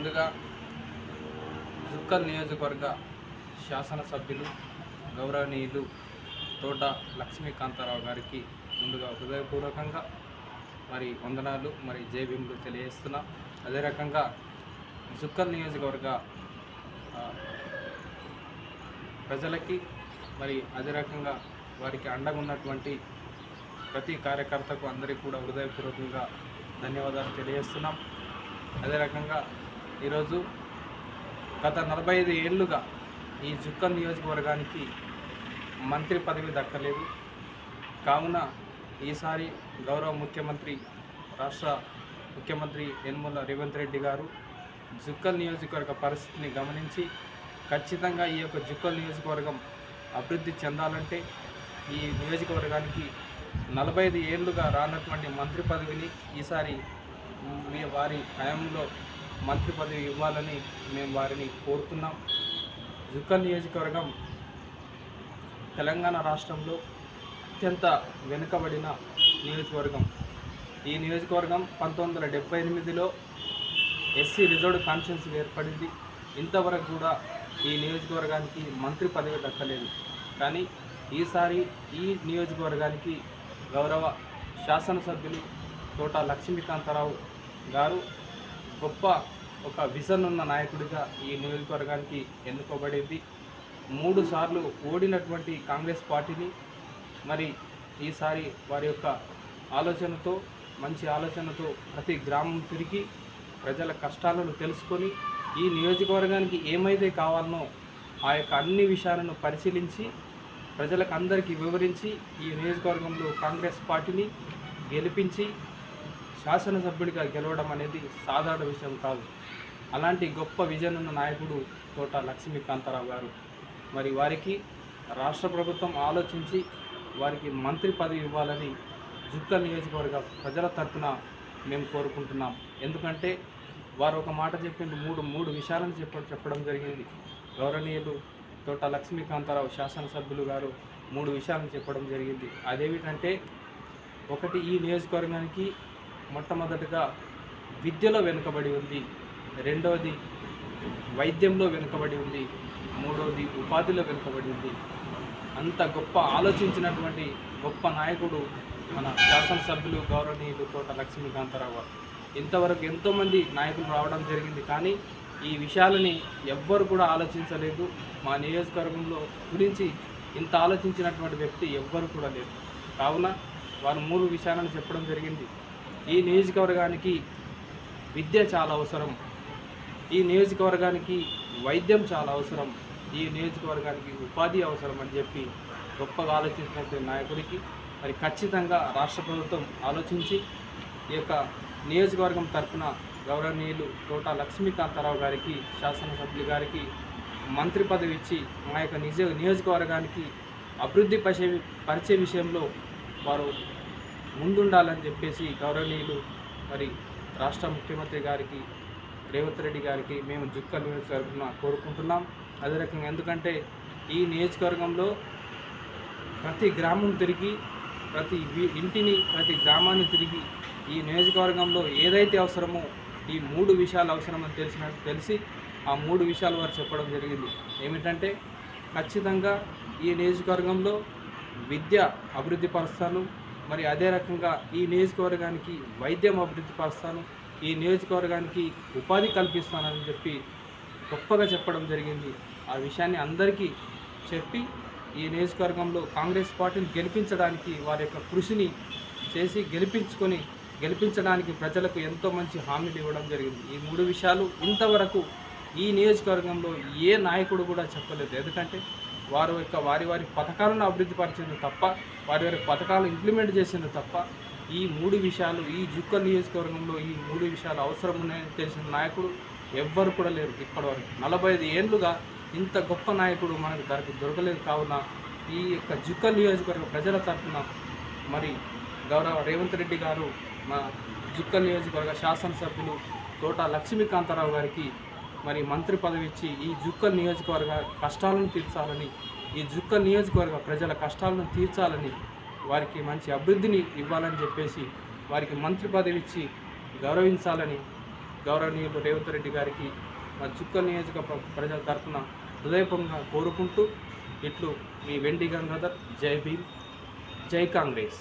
ముందుగా జుక్కల్ నియోజకవర్గ శాసనసభ్యులు గౌరవనీయులు తోట లక్ష్మీకాంతారావు గారికి ముందుగా హృదయపూర్వకంగా మరి వందనాలు మరి జైభీములు తెలియజేస్తున్నా. అదే రకంగా జుక్కల్ నియోజకవర్గ ప్రజలకి మరి అదే రకంగా వారికి అండగా ఉన్నటువంటి ప్రతి కార్యకర్తకు అందరికీ కూడా హృదయపూర్వకంగా ధన్యవాదాలు తెలియజేస్తున్నాం. అదే రకంగా ఈరోజు గత నలభై ఐదు ఏళ్ళుగా ఈ జుక్కల్ నియోజకవర్గానికి మంత్రి పదవి దక్కలేదు. కావున ఈసారి గౌరవ ముఖ్యమంత్రి రాష్ట్ర ముఖ్యమంత్రి యనమల రేవంత్ రెడ్డి గారు జుక్కల్ నియోజకవర్గ పరిస్థితిని గమనించి ఖచ్చితంగా ఈ యొక్క జుక్కల్ నియోజకవర్గం అభివృద్ధి చెందాలంటే ఈ నియోజకవర్గానికి నలభై ఐదు ఏళ్ళుగా రానటువంటి మంత్రి పదవిని ఈసారి మీ వారి హయాంలో మంత్రి పదవి ఇవ్వాలని మేము వారిని కోరుతున్నాం. జుక్కల్ నియోజకవర్గం తెలంగాణ రాష్ట్రంలో అత్యంత వెనుకబడిన నియోజకవర్గం. ఈ నియోజకవర్గం పంతొమ్మిది వందల డెబ్బై ఎనిమిదిలో ఎస్సీ రిజర్వ్డ్ కాన్స్టిట్యున్సీ ఏర్పడింది. ఇంతవరకు కూడా ఈ నియోజకవర్గానికి మంత్రి పదవి దక్కలేదు. కానీ ఈసారి ఈ నియోజకవర్గానికి గౌరవ శాసనసభ్యులు తోట లక్ష్మీకాంతారావు గారు గొప్ప ఒక విజన్ ఉన్న నాయకుడిగా ఈ నియోజకవర్గానికి ఎన్నుకోబడింది. మూడు సార్లు ఓడినటువంటి కాంగ్రెస్ పార్టీని మరి ఈసారి వారి యొక్క ఆలోచనతో మంచి ఆలోచనతో ప్రతి గ్రామం తిరిగి ప్రజల కష్టాలను తెలుసుకొని ఈ నియోజకవర్గానికి ఏమైతే కావాలనో ఆ యొక్క అన్ని విషయాలను పరిశీలించి ప్రజలకు అందరికీ వివరించి ఈ నియోజకవర్గంలో కాంగ్రెస్ పార్టీని గెలిపించి శాసనసభ్యుడిగా గెలవడం అనేది సాధారణ విషయం కాదు. అలాంటి గొప్ప విజన్ ఉన్న నాయకుడు తోట లక్ష్మీకాంతారావు గారు. మరి వారికి రాష్ట్ర ప్రభుత్వం ఆలోచించి వారికి మంత్రి పదవి ఇవ్వాలని జుక్కల్ నియోజకవర్గ ప్రజల తరపున మేము కోరుకుంటున్నాం. ఎందుకంటే వారు ఒక మాట చెప్పింది మూడు మూడు విషయాలను చెప్ప చెప్పడం జరిగింది. గౌరవనీయులు తోట లక్ష్మీకాంతారావు శాసనసభ్యులు గారు మూడు విషయాలను చెప్పడం జరిగింది. అదేమిటంటే ఒకటి ఈ నియోజకవర్గానికి మొట్టమొదటిగా విద్యలో వెనుకబడి ఉంది. రెండవది వైద్యంలో వెనుకబడి ఉంది. మూడవది ఉపాధిలో వెనుకబడి ఉంది. అంత గొప్ప ఆలోచించినటువంటి గొప్ప నాయకుడు మన శాసనసభ్యులు గౌరవనీయులు తోట లక్ష్మీకాంతారావు గారు. ఇంతవరకు ఎంతోమంది నాయకులు రావడం జరిగింది. కానీ ఈ విషయాలని ఎవ్వరు కూడా ఆలోచించలేదు. మా నియోజకవర్గంలో గురించి ఇంత ఆలోచించినటువంటి వ్యక్తి ఎవ్వరు కూడా లేరు. కావున వారు మూడు విషయాలను చెప్పడం జరిగింది. ఈ నియోజకవర్గానికి విద్య చాలా అవసరం. ఈ నియోజకవర్గానికి వైద్యం చాలా అవసరం. ఈ నియోజకవర్గానికి ఉపాధి అవసరం అని చెప్పి గొప్పగా ఆలోచించినటువంటి నాయకుడికి మరి ఖచ్చితంగా రాష్ట్ర ప్రభుత్వం ఆలోచించి ఈ యొక్క నియోజకవర్గం తరఫున గౌరవనీయులు తోట లక్ష్మీకాంతారావు గారికి శాసనసభ్యులు గారికి మంత్రి పదవి ఇచ్చి మా యొక్క నిజ నియోజకవర్గానికి అభివృద్ధి పరిచే పరిచే విషయంలో వారు ముందుండాలని చెప్పేసి గౌరవనీయులు మరి రాష్ట్ర ముఖ్యమంత్రి గారికి రేవంత్ రెడ్డి గారికి మేము జుక్కల్ నియోజకవర్గం కోరుకుంటున్నాం. అదే రకంగా ఎందుకంటే ఈ నియోజకవర్గంలో ప్రతి గ్రామం తిరిగి ప్రతి ఇంటిని ప్రతి గ్రామాన్ని తిరిగి ఈ నియోజకవర్గంలో ఏదైతే అవసరమో ఈ మూడు విషయాలు అవసరమని తెలిసిన తెలిసి ఆ మూడు విషయాలు వారు చెప్పడం జరిగింది. ఏమిటంటే ఖచ్చితంగా ఈ నియోజకవర్గంలో విద్య అభివృద్ధి పరుస్తాను మరి అదే రకంగా ఈ నియోజకవర్గానికి వైద్యం అభివృద్ధి పరుస్తాను ఈ నియోజకవర్గానికి ఉపాధి కల్పిస్తానని చెప్పి గొప్పగా చెప్పడం జరిగింది. ఆ విషయాన్ని అందరికీ చెప్పి ఈ నియోజకవర్గంలో కాంగ్రెస్ పార్టీని గెలిపించడానికి వారి యొక్క కృషిని చేసి గెలిపించుకొని గెలిపించడానికి ప్రజలకు ఎంతో మంచి హామీలు ఇవ్వడం జరిగింది. ఈ మూడు విషయాలు ఇంతవరకు ఈ నియోజకవర్గంలో ఏ నాయకుడు కూడా చెప్పలేదు. ఎందుకంటే వారి యొక్క వారి వారి పథకాలను అభివృద్ధి పరిచింది తప్ప వారి వారి పథకాలను ఇంప్లిమెంట్ చేసింది తప్ప ఈ మూడు విషయాలు ఈ జుక్కల్ నియోజకవర్గంలో ఈ మూడు విషయాలు అవసరం ఉన్నాయని తెలిసిన నాయకుడు ఎవ్వరు కూడా లేరు ఇప్పటివరకు. నలభై ఐదు ఏళ్ళుగా ఇంత గొప్ప నాయకుడు మనకు దొరక దొరకలేదు కావున ఈ యొక్క జుక్కల్ నియోజకవర్గ ప్రజల తరఫున మరి గౌరవ రేవంత్ రెడ్డి గారు మా జుక్కల్ నియోజకవర్గ శాసనసభ్యులు తోట లక్ష్మీకాంతారావు గారికి మరి మంత్రి పదవి ఇచ్చి ఈ జుక్కల్ నియోజకవర్గ కష్టాలను తీర్చాలని ఈ జుక్కల్ నియోజకవర్గ ప్రజల కష్టాలను తీర్చాలని వారికి మంచి అభివృద్ధిని ఇవ్వాలని చెప్పేసి వారికి మంత్రి పదవి ఇచ్చి గౌరవించాలని గౌరవనీయులు రేవంత్ రెడ్డి గారికి మా జుక్కల్ నియోజక ప్రజల తరఫున హృదయపూర్వకంగా కోరుకుంటూ ఇట్లు మీ వెండి గంగాధర్ జై భీమ్ జై కాంగ్రెస్.